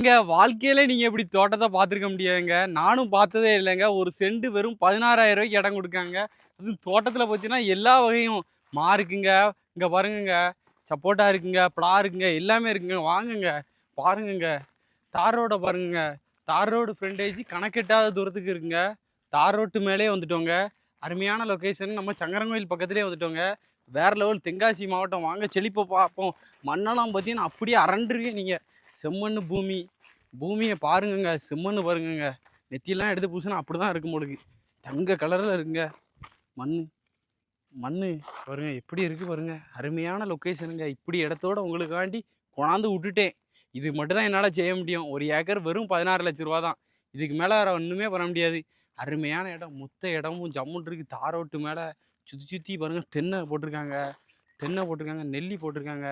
இங்க வாழ்க்கையில நீங்க இப்படி தோட்டத்தை பார்த்துருக்க முடியாதுங்க. நானும் பார்த்ததே இல்லைங்க. ஒரு செண்டு வெறும் பதினாறாயிரம் ரூபாய்க்கு இடம் கொடுக்காங்க. அதுவும் தோட்டத்தில் பார்த்தீங்கன்னா எல்லா வகையும் மா இருக்குங்க. இங்கே பாருங்கங்க. சப்போட்டா இருக்குங்க பலா இருக்குங்க எல்லாமே இருக்குங்க. வாங்குங்க பாருங்கங்க. தார் ரோடை பாருங்கங்க. தார் ரோடு ஃப்ரண்டேஜ் கணக்கெட்டாத தூரத்துக்கு இருக்குங்க. தார் ரோட்டு மேலே வந்துட்டோங்க. அருமையான லொக்கேஷன் நம்ம சங்கரங்கோயில் பக்கத்துலேயே வந்துட்டோங்க. வேற லெவல் தென்காசி மாவட்டம். வாங்க செழிப்பை பார்ப்போம். மண்ணெல்லாம் பார்த்தீங்கன்னா அப்படியே அரண்டுருங்க நீங்கள் செம்மண்ணு பூமி. பூமியை பாருங்கங்க. செம்மண்ணு பாருங்கங்க. நெத்தியெல்லாம் எடுத்து பூசினா அப்படி தான் இருக்கும் பொழுது தங்க கலரில் இருக்குங்க. மண் மண் பாருங்க எப்படி இருக்குது பாருங்க. அருமையான லொக்கேஷனுங்க இப்படி இடத்தோட உங்களுக்காண்டி கொண்டாந்து விட்டுட்டேன். இது மட்டும் தான் என்னால் செய்ய முடியும். ஒரு ஏக்கர் வெறும் பதினாறு லட்ச ரூபா தான் இதுக்கு மேலே வேறு ஒன்றுமே பண்ண முடியாது. அருமையான இடம். மொத்த இடமும் ஜம்முன் இருக்குது தாரோட்டு மேலே சுற்றி சுற்றி பாருங்கள் தென்னை போட்டிருக்காங்க. தென்னை போட்டிருக்காங்க நெல்லி போட்டிருக்காங்க.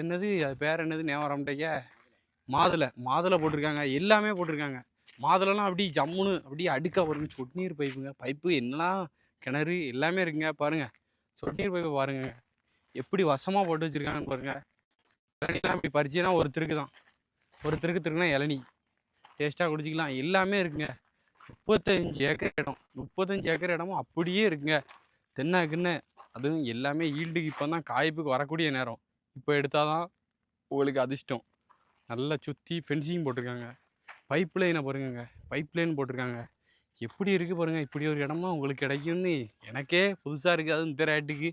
என்னது? அது பேர் என்னது? நேவரம்டைக்க மாதுளை. மாதுளை போட்டிருக்காங்க. எல்லாமே போட்டிருக்காங்க. மாதுளைலாம் அப்படியே ஜம்முன்னு அப்படியே அடுக்கா பாருங்க. சொட்டு நீர் பைப்புங்க. பைப்பு என்னலாம் கிணறு எல்லாமே இருக்குங்க. பாருங்க. சொட்டு நீர் பைப்பை பாருங்க. எப்படி வசமாக போட்டு வச்சுருக்காங்கன்னு பாருங்கள் இளநிலாம் இப்படி பறிச்சுன்னா ஒருத்தருக்கு தான். ஒருத்தருக்கு திருக்குனா இளநி. டேஸ்ட்டாக குடிச்சிக்கலாம். எல்லாமே இருக்குங்க. முப்பத்தஞ்சு ஏக்கர் இடம். முப்பத்தஞ்சு ஏக்கர் இடமும் அப்படியே இருக்குங்க. தென்னை கிண்ண அதுவும் எல்லாமே ஈல்டுக்கு இப்போ தான் காய்ப்புக்கு வரக்கூடிய நேரம். இப்போ எடுத்தால் தான் உங்களுக்கு அதிர்ஷ்டம். நல்லா சுற்றி ஃபென்சிங் போட்டிருக்காங்க. பைப் லைனை பாருங்கங்க. பைப் லைன் போட்டிருக்காங்க. எப்படி இருக்குது பாருங்கள் இப்படி ஒரு இடமா உங்களுக்கு கிடைக்கும்னு எனக்கே புதுசாக இருக்குது அதுவும் இந்த ரேட்டுக்கு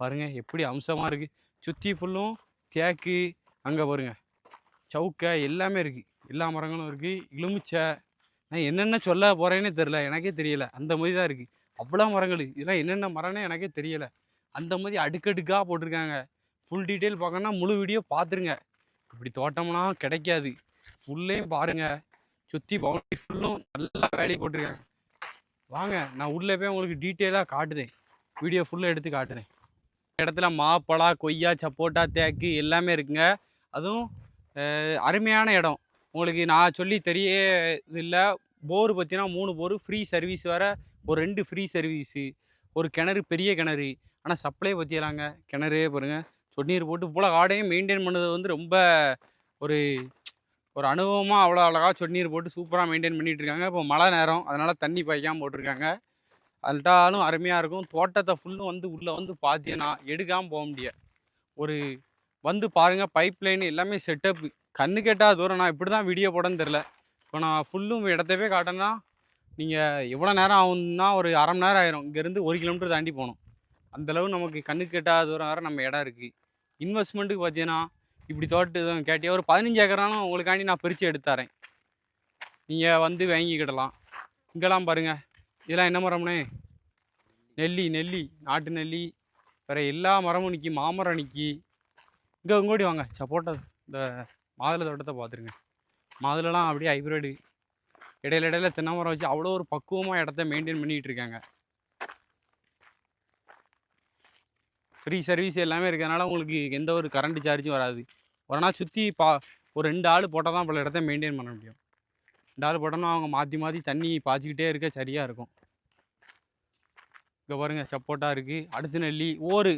பாருங்கள் எப்படி அம்சமாக இருக்குது சுற்றி ஃபுல்லும் தேக்கு அங்கே பாருங்க. சவுக்கை எல்லாமே இருக்குது எல்லா மரங்களும் இருக்குது எலுமிச்சை நான் என்னென்ன சொல்ல போகிறேன்னே தெரில எனக்கே தெரியல. அந்த மாதிரி தான் இருக்குது அவ்வளோ மரங்கள். இதெல்லாம் என்னென்ன மரம்னே எனக்கே தெரியல. அந்த மாதிரி அடுக்கடுக்காக போட்டிருக்காங்க. ஃபுல் டீட்டெயில் பார்க்கணுன்னா முழு வீடியோ பார்த்துருங்க. இப்படி தோட்டம்லாம் கிடைக்காது. ஃபுல்லையும் பாருங்கள் சுற்றி பவுண்டரி ஃபுல்லும் நல்லா வேலையை போட்டிருக்காங்க. வாங்க நான் உள்ளே போய் உங்களுக்கு டீட்டெயிலாக காட்டுதேன். வீடியோ ஃபுல்லாக எடுத்து காட்டுறேன் இடத்துல மாப்பழா கொய்யா சப்போட்டா தேக்கு எல்லாமே இருக்குங்க. அதுவும் அருமையான இடம். உங்களுக்கு நான் சொல்லி தெரிய இல்லை போர் பார்த்தீங்கன்னா மூணு போர் ஃப்ரீ சர்வீஸ் வேறு ஒரு ரெண்டு ஃப்ரீ சர்வீஸு ஒரு கிணறு பெரிய கிணறு. ஆனால் சப்ளை பற்றியலாங்க கிணறே பாருங்கள் சொன்னீர் போட்டு இவ்வளோ காடையும் மெயின்டைன் பண்ணது வந்து ரொம்ப ஒரு ஒரு அனுபவமாக அவ்வளோ அழகாக சொன்னீர் போட்டு சூப்பராக மெயின்டைன் பண்ணிகிட்டு இருக்காங்க. இப்போ மழை நேரம் அதனால் தண்ணி பாய்க்காமல் போட்டிருக்காங்க. அதுட்டாலும் அருமையாக இருக்கும். தோட்டத்தை ஃபுல்லும் வந்து உள்ளே வந்து பார்த்தீங்கன்னா எடுக்காமல் போக முடியாது ஒரு வந்து பாருங்கள் பைப் லைன் எல்லாமே செட்டப்பு கண்ணு கேட்டால் தூரம். நான் இப்படி தான் வீடியோ போடன்னு தெரில இப்போ நான் ஃபுல்லும் இடத்தவே காட்டேன்னா நீங்கள் எவ்வளோ நேரம் ஆகும்னா ஒரு அரை மணி நேரம் ஆயிரும். இங்கேருந்து ஒரு கிலோமீட்டர் தாண்டி போகணும். அந்தளவு நமக்கு கண்ணுக்கு கேட்டால் தூரம் வேறு நம்ம இடம் இருக்குது இன்வெஸ்ட்மெண்ட்டுக்கு பார்த்தீங்கன்னா இப்படி தோட்டு கேட்டியா ஒரு பதினஞ்சு ஏக்கரானும் உங்களுக்காண்டி நான் பிரித்து எடுத்தாரேன் நீங்கள் வந்து வாங்கிக்கிடலாம். இங்கெல்லாம் பாருங்கள் இதெல்லாம் என்ன மரம்னே? நெல்லி நெல்லி நாட்டு நெல்லி. வேறு எல்லா மரமும் நிற்கி மாமரம் நிற்கி இங்கே இங்கோடி வாங்க. சப்போட்டா இந்த மாதுளை தோட்டத்தை பார்த்துருங்க மாதுளைலாம் அப்படியே ஹைப்ரிடு இடையில இடையில தென்னை மரம் வச்சு அவ்வளோ ஒரு பக்குவமாக இடத்த மெயின்டைன் பண்ணிகிட்டு இருக்காங்க. ஃப்ரீ சர்வீஸ் எல்லாமே இருக்கிறதுனால உங்களுக்கு எந்த ஒரு கரண்ட் சார்ஜும் வராது. ஒரு நாள் சுற்றி பா ஒரு ரெண்டு ஆள் போட்டால் தான் பல இடத்த மெயின்டைன் பண்ண முடியும். ரெண்டு ஆள் போட்டோம்னா அவங்க மாற்றி மாற்றி தண்ணி பாய்ச்சிக்கிட்டே இருக்க சரியாக இருக்கும். இங்கே பாருங்க சப்போட்டா இருக்குது அடுத்து நெல்லி ஓரு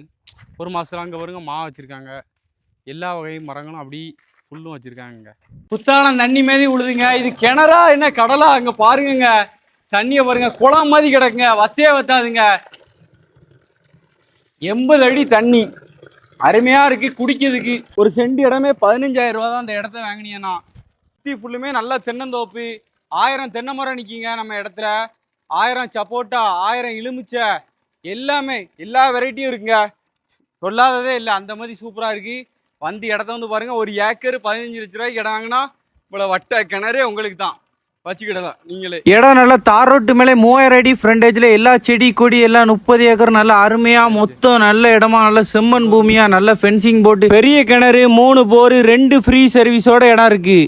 ஒரு மாதம் அங்கே பாருங்கள் மா வச்சுருக்காங்க. எல்லா வகை மரங்களும் அப்படி ஃபுல்லும் வச்சுருக்காங்க புத்தாளம் தண்ணி மாரி உழுதுங்க. இது கிணறா என்ன கடலா? அங்கே பாருங்கங்க. தண்ணியை பாருங்க. குளம் மாதிரி கிடக்குங்க. வத்தே வத்தாதுங்க. எண்பது அடி தண்ணி. அருமையா இருக்கு. குடிக்கிறதுக்கு ஒரு சென்ட் இடமே பதினஞ்சாயிரம் ரூபா தான் அந்த இடத்த வாங்கினீங்கன்னா சுற்றி ஃபுல்லுமே நல்லா தென்னந்தோப்பு. ஆயிரம் தென்னை மரம் நிற்கிங்க நம்ம இடத்துல. ஆயிரம் சப்போட்டா ஆயிரம் எலுமிச்சை எல்லாமே எல்லா வெரைட்டியும் இருக்குங்க. சொல்லாததே இல்லை. அந்த மாதிரி சூப்பராக இருக்குது வந்து இடத்த வந்து பாருங்கள் ஒரு ஏக்கர் பதினஞ்சு லட்ச ரூபாய்க்கு இடம் வாங்கினா இவ்வளோ வட்ட கிணறே உங்களுக்கு தான். வச்சுக்கிடலாம் நீங்களே. இடம் நல்லா தார் ரோட்டு மேலே மூவாயிரம் அடி ஃப்ரண்டேஜில் எல்லா செடி கொடி எல்லாம் முப்பது ஏக்கர் நல்லா அருமையாக மொத்தம் நல்ல இடமா நல்ல செம்மண் பூமியாக நல்ல ஃபென்சிங் போட்டு பெரிய கிணறு மூணு போர் ரெண்டு ஃப்ரீ சர்வீஸோட இடம் இருக்குது